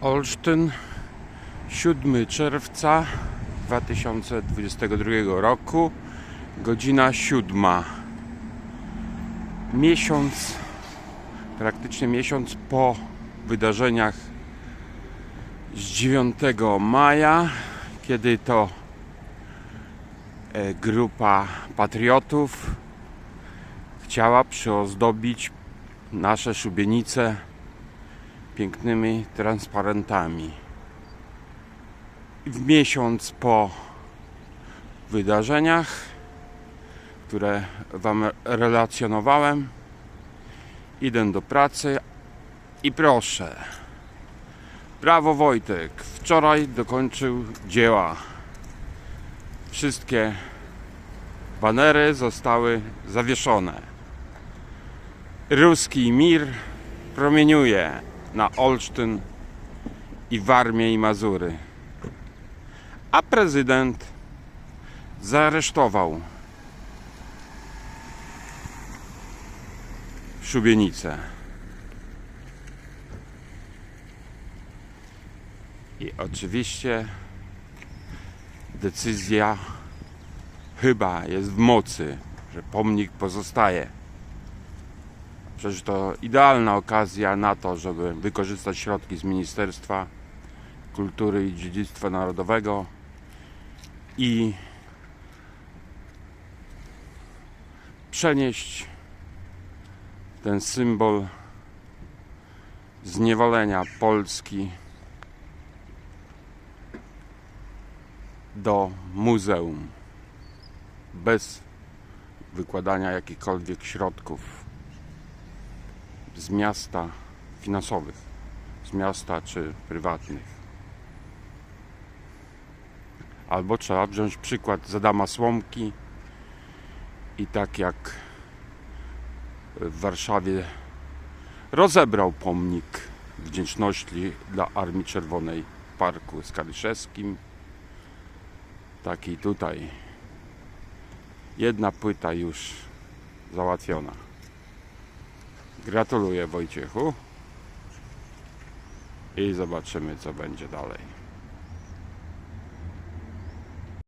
Olsztyn 7 czerwca 2022 roku godzina 7 miesiąc praktycznie miesiąc po wydarzeniach z 9 maja kiedy to e, grupa patriotów chciała przyozdobić nasze szubienice pięknymi transparentami. W miesiąc po wydarzeniach, które Wam relacjonowałem, idę do pracy i proszę. Brawo Wojtek, wczoraj dokończył dzieła. Wszystkie banery zostały zawieszone. Ruski mir promieniuje na Olsztyn i Warmię i Mazury. A prezydent zaaresztował szubienicę. I oczywiście decyzja chyba jest w mocy, że pomnik pozostaje. Przecież to idealna okazja na to, żeby wykorzystać środki z Ministerstwa Kultury i Dziedzictwa Narodowego i przenieść ten symbol zniewolenia Polski do muzeum bez wykładania jakichkolwiek środków z miasta finansowych, z miasta czy prywatnych. Albo trzeba wziąć przykład z Adama Słomki i tak jak w Warszawie rozebrał pomnik wdzięczności dla Armii Czerwonej w Parku Skaliszewskim, tak i tutaj jedna płyta już załatwiona. Gratuluję Wojciechu i zobaczymy co będzie dalej.